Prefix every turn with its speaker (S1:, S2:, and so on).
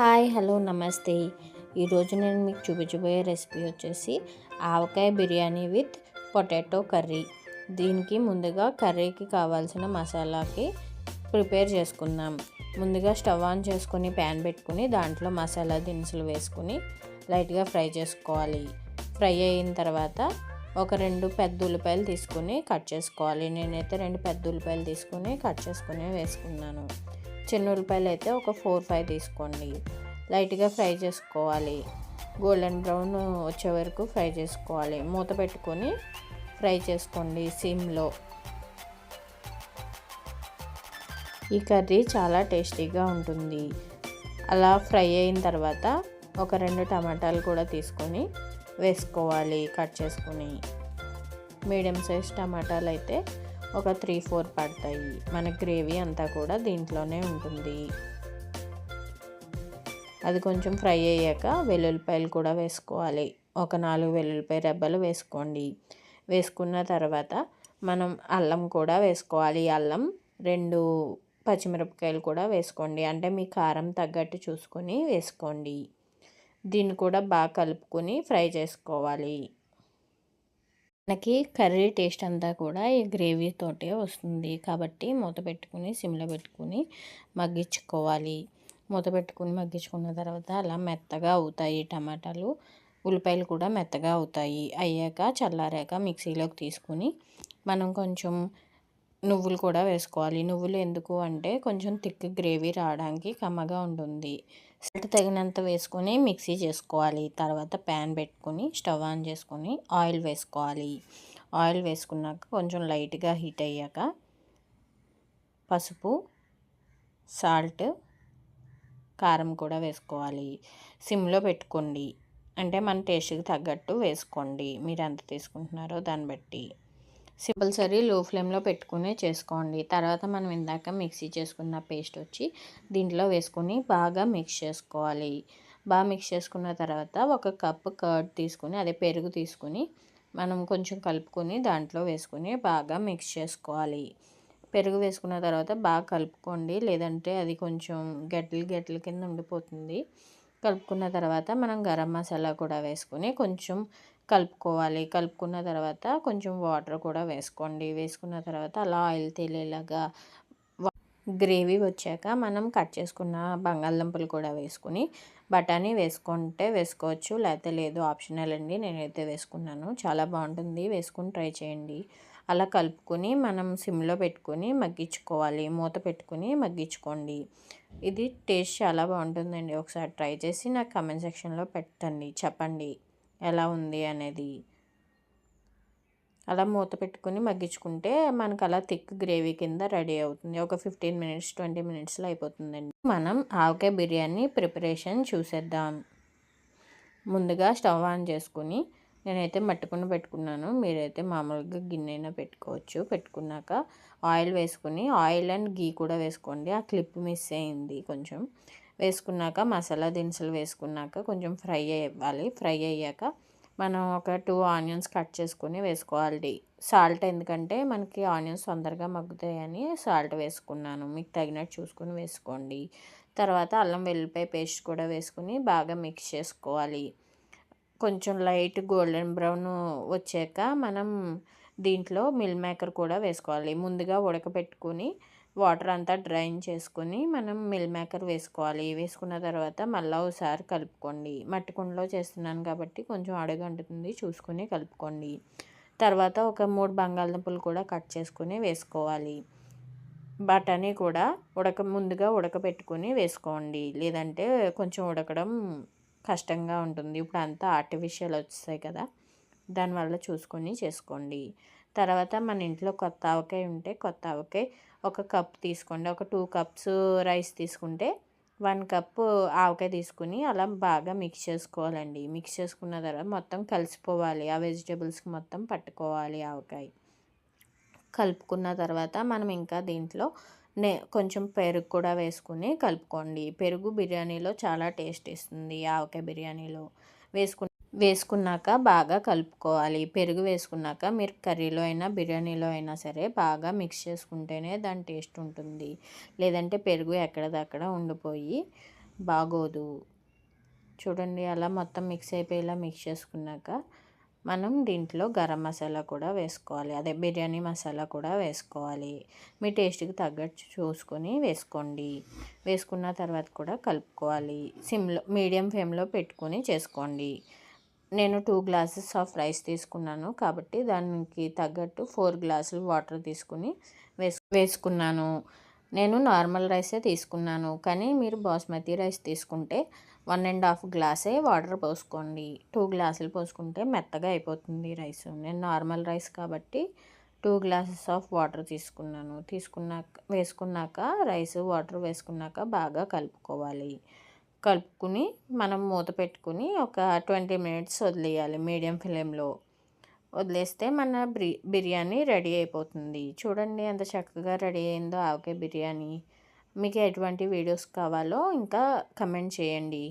S1: Hi hello నమస్తే. ఈరోజు నేను మీకు చూపించబోయే రెసిపీ వచ్చేసి avakaya biryani with potato curry. దీనికి ముందుగా కర్రీకి కావాల్సిన మసాలాకి ప్రిపేర్ చేసుకుందాం. ముందుగా స్టవ్ ఆన్ చేసుకుని ప్యాన్ పెట్టుకుని దాంట్లో మసాలా దినుసులు వేసుకుని లైట్గా ఫ్రై చేసుకోవాలి. ఫ్రై అయిన తర్వాత ఒక రెండు పెద్ద ఉల్లిపాయలు తీసుకుని కట్ చేసుకోవాలి. నేనైతే రెండు పెద్ద ఉల్లిపాయలు తీసుకుని కట్ చేసుకుని వేసుకున్నాను. చిన్న ఉల్లిపాయలు అయితే ఒక ఫోర్ ఫైవ్ తీసుకోండి. లైట్గా ఫ్రై చేసుకోవాలి. గోల్డెన్ బ్రౌన్ వచ్చే వరకు ఫ్రై చేసుకోవాలి. మూత పెట్టుకొని ఫ్రై చేసుకోండి సిమ్లో. ఈ కర్రీ చాలా టేస్టీగా ఉంటుంది. అలా ఫ్రై అయిన తర్వాత ఒక రెండు టమాటాలు కూడా తీసుకొని వేసుకోవాలి కట్ చేసుకొని. మీడియం సైజ్ టమాటాలు అయితే ఒక త్రీ ఫోర్ పడతాయి. మన గ్రేవీ అంతా కూడా దీంట్లోనే ఉంటుంది. అది కొంచెం ఫ్రై అయ్యాక వెల్లుల్లిపాయలు కూడా వేసుకోవాలి. ఒక నాలుగు వెల్లుల్లిపాయ రెబ్బలు వేసుకోండి. వేసుకున్న తర్వాత మనం అల్లం కూడా వేసుకోవాలి. అల్లం రెండు పచ్చిమిరపకాయలు కూడా వేసుకోండి. అంటే మీ కారం తగ్గట్టు చూసుకొని వేసుకోండి. దీన్ని కూడా బాగా కలుపుకొని ఫ్రై చేసుకోవాలి. మనకి కర్రీ టేస్ట్ అంతా కూడా ఈ గ్రేవీతోటే వస్తుంది. కాబట్టి మూత పెట్టుకుని సిమ్లో పెట్టుకుని మగ్గించుకోవాలి. మూత పెట్టుకుని మగ్గించుకున్న తర్వాత అలా మెత్తగా అవుతాయి టమాటాలు. ఉల్లిపాయలు కూడా మెత్తగా అవుతాయి. అయ్యాక చల్లారాక మిక్సీలోకి తీసుకుని మనం కొంచెం నువ్వులు కూడా వేసుకోవాలి. నువ్వులు ఎందుకు అంటే కొంచెం థిక్ గ్రేవీ రావడానికి కమ్మగా ఉంటుంది. సాల్ట్ తగినంత వేసుకొని మిక్సీ చేసుకోవాలి. తర్వాత ప్యాన్ పెట్టుకొని స్టవ్ ఆన్ చేసుకొని ఆయిల్ వేసుకోవాలి. ఆయిల్ వేసుకున్నాక కొంచెం లైట్గా హీట్ అయ్యాక పసుపు సాల్ట్ కారం కూడా వేసుకోవాలి. సిమ్లో పెట్టుకోండి. అంటే మన టేస్ట్కి తగ్గట్టు వేసుకోండి. మీరు ఎంత తీసుకుంటున్నారో దాన్ని బట్టి. కంపల్సరీ లో ఫ్లేమ్లో పెట్టుకునే చేసుకోండి. తర్వాత మనం ఇందాక మిక్సీ చేసుకున్న పేస్ట్ వచ్చి దీంట్లో వేసుకొని బాగా మిక్స్ చేసుకోవాలి. బాగా మిక్స్ చేసుకున్న తర్వాత ఒక కప్ కర్డ్ తీసుకుని అదే పెరుగు తీసుకుని మనం కొంచెం కలుపుకొని దాంట్లో వేసుకొని బాగా మిక్స్ చేసుకోవాలి. పెరుగు వేసుకున్న తర్వాత బాగా కలుపుకోండి. లేదంటే అది కొంచెం గడ్డలు గడ్డల కింద ఉండిపోతుంది. కలుపుకున్న తర్వాత మనం గరం మసాలా కూడా వేసుకొని కొంచెం కలుపుకోవాలి. కలుపుకున్న తర్వాత కొంచెం వాటర్ కూడా వేసుకోండి. వేసుకున్న తర్వాత అలా ఆయిల్ తేలేలాగా గ్రేవీ వచ్చాక మనం కట్ చేసుకున్న బంగాళదుంపలు కూడా వేసుకుని బఠానీ వేసుకుంటే వేసుకోవచ్చు. లేకపోతే లేదు ఆప్షనల్ అండి. నేనైతే వేసుకున్నాను. చాలా బాగుంటుంది. వేసుకుని ట్రై చేయండి. అలా కలుపుకొని మనం సిమ్లో పెట్టుకొని మగ్గించుకోవాలి. మూత పెట్టుకుని మగ్గించుకోండి. ఇది టేస్ట్ చాలా బాగుంటుందండి. ఒకసారి ట్రై చేసి నాకు కమెంట్ సెక్షన్లో పెట్టండి. చెప్పండి. ఎలా ఉంది అనేది. అలా మూత పెట్టుకుని మగ్గించుకుంటే మనకు అలా థిక్ గ్రేవీ కింద రెడీ అవుతుంది. ఒక ఫిఫ్టీన్ మినిట్స్ ట్వంటీ మినిట్స్లో అయిపోతుందండి. మనం ఆవకాయ బిర్యానీ ప్రిపరేషన్ చూసేద్దాం. ముందుగా స్టవ్ ఆన్ చేసుకుని నేనైతే మట్టుకుని పెట్టుకున్నాను. మీరైతే మామూలుగా గిన్నె అయినా పెట్టుకోవచ్చు. పెట్టుకున్నాక ఆయిల్ వేసుకుని ఆయిల్ అండ్ గీ కూడా వేసుకోండి. ఆ క్లిప్ మిస్ అయింది కొంచెం. వేసుకున్నాక మసాలా దినుసులు వేసుకున్నాక కొంచెం ఫ్రై అవ్వాలి ఫ్రై అయ్యాక మనం ఒక టూ ఆనియన్స్ కట్ చేసుకుని వేసుకోవాలి. సాల్ట్ ఎందుకంటే మనకి ఆనియన్స్ తొందరగా మగ్గుతాయని సాల్ట్ వేసుకున్నాను. మీకు తగినట్టు చూసుకొని వేసుకోండి. తర్వాత అల్లం వెల్లిపాయ పేస్ట్ కూడా వేసుకుని బాగా మిక్స్ చేసుకోవాలి. కొంచెం లైట్ గోల్డెన్ బ్రౌన్ వచ్చాక మనం దీంట్లో మిల్ మేకర్ కూడా వేసుకోవాలి. ముందుగా ఉడకబెట్టుకొని వాటర్ అంతా డ్రైన్ చేసుకుని మనం మిల్ మేకర్ వేసుకోవాలి. వేసుకున్న తర్వాత మళ్ళీ ఒకసారి కలుపుకోండి. మట్టి కుండలో చేస్తున్నాను కాబట్టి కొంచెం అడుగంటుతుంది చూసుకుని కలుపుకోండి. తర్వాత ఒక మూడు బంగాళదుంపలు కూడా కట్ చేసుకుని వేసుకోవాలి. బఠానీ కూడా ఉడక ముందుగా ఉడకబెట్టుకుని వేసుకోండి. లేదంటే కొంచెం ఉడకడం కష్టంగా ఉంటుంది. ఇప్పుడు అంతా ఆర్టిఫిషియల్ వచ్చాయి కదా. దానివల్ల చూసుకొని చేసుకోండి. తర్వాత మన ఇంట్లో కొత్త ఆవకాయ ఉంటే కొత్త ఆవకాయ ఒక కప్ తీసుకోండి. ఒక టూ కప్స్ రైస్ తీసుకుంటే వన్ కప్ ఆవకాయ తీసుకుని అలా బాగా మిక్స్ చేసుకోవాలండి. మిక్స్ చేసుకున్న తర్వాత మొత్తం కలిసిపోవాలి. ఆ వెజిటేబుల్స్కి మొత్తం పట్టుకోవాలి ఆవకాయ. కలుపుకున్న తర్వాత మనం ఇంకా దీంట్లో నే కొంచెం పెరుగు కూడా వేసుకుని కలుపుకోండి. పెరుగు బిర్యానీలో చాలా టేస్ట్ ఇస్తుంది ఆవకాయ బిర్యానీలో. వేసుకుని వేసుకున్నాక బాగా కలుపుకోవాలి. పెరుగు వేసుకున్నాక మీరు కర్రీలో అయినా బిర్యానీలో అయినా సరే బాగా మిక్స్ చేసుకుంటేనే దాని టేస్ట్ ఉంటుంది. లేదంటే పెరుగు ఎక్కడదక్కడ ఉండిపోయి బాగోదు. చూడండి అలా మొత్తం మిక్స్ అయిపోయేలా మిక్స్ చేసుకున్నాక మనం దీంట్లో గరం మసాలా కూడా వేసుకోవాలి. అదే బిర్యానీ మసాలా కూడా వేసుకోవాలి. మీ టేస్ట్కి తగ్గట్టు చూసుకొని వేసుకోండి. వేసుకున్న తర్వాత కూడా కలుపుకోవాలి. సిమ్లో మీడియం ఫ్లేమ్లో పెట్టుకొని చేసుకోండి. నేను టూ గ్లాసెస్ ఆఫ్ రైస్ తీసుకున్నాను. కాబట్టి దానికి తగ్గట్టు ఫోర్ గ్లాసులు వాటర్ తీసుకుని వేసు వేసుకున్నాను. నేను నార్మల్ రైసే తీసుకున్నాను. కానీ మీరు బాస్మతి రైస్ తీసుకుంటే వన్ అండ్ హాఫ్ గ్లాసే వాటర్ పోసుకోండి. టూ గ్లాసులు పోసుకుంటే మెత్తగా అయిపోతుంది రైస్ నేను నార్మల్ రైస్ కాబట్టి టూ గ్లాసెస్ ఆఫ్ వాటర్ తీసుకున్నాను. తీసుకున్నాక వేసుకున్నాక రైస్ వాటర్ వేసుకున్నాక బాగా కలుపుకోవాలి. కలుపుకుని మనం మూత పెట్టుకుని ఒక ట్వంటీ మినిట్స్ వదిలేయాలి. మీడియం ఫ్లేమ్లో వదిలేస్తే మన బిర్యానీ రెడీ అయిపోతుంది. చూడండి ఎంత చక్కగా రెడీ అయిందో ఆవకాయ బిర్యానీ. మీకు ఎటువంటి వీడియోస్ కావాలో ఇంకా కమెంట్ చేయండి.